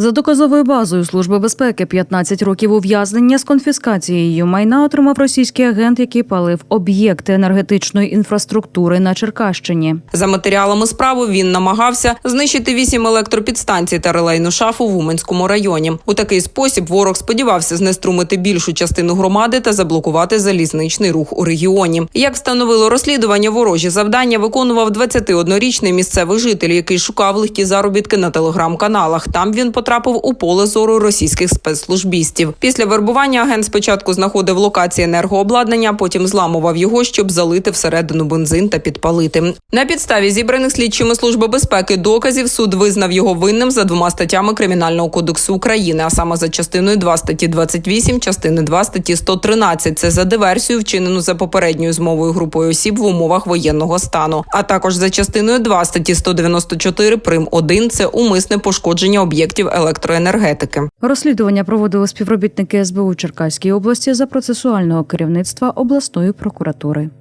За доказовою базою Служби безпеки 15 років ув'язнення з конфіскацією майна отримав російський агент, який палив об'єкти енергетичної інфраструктури на Черкащині. За матеріалами справи він намагався знищити вісім електропідстанцій та релейну шафу в Уманському районі. У такий спосіб ворог сподівався знеструмити більшу частину громади та заблокувати залізничний рух у регіоні. Як встановило розслідування, ворожі завдання виконував 21-річний місцевий житель, який шукав легкі заробітки на телеграм-каналах. Там він потрапив у поле зору російських спецслужбістів. Після вербування агент спочатку знаходив локації енергообладнання, потім зламував його, щоб залити всередину бензин та підпалити. На підставі зібраних слідчими служби безпеки доказів суд визнав його винним за двома статтями кримінального кодексу України, а саме за частиною 2 статті 28, частини 2 статті 113. Це за диверсію, вчинену за попередньою змовою групою осіб в умовах воєнного стану, а також за частиною 2 статті 194 прим 1 – це умисне пошкодження об'єктів електроенергетики. Розслідування проводили співробітники СБУ Черкаської області за процесуального керівництва обласної прокуратури.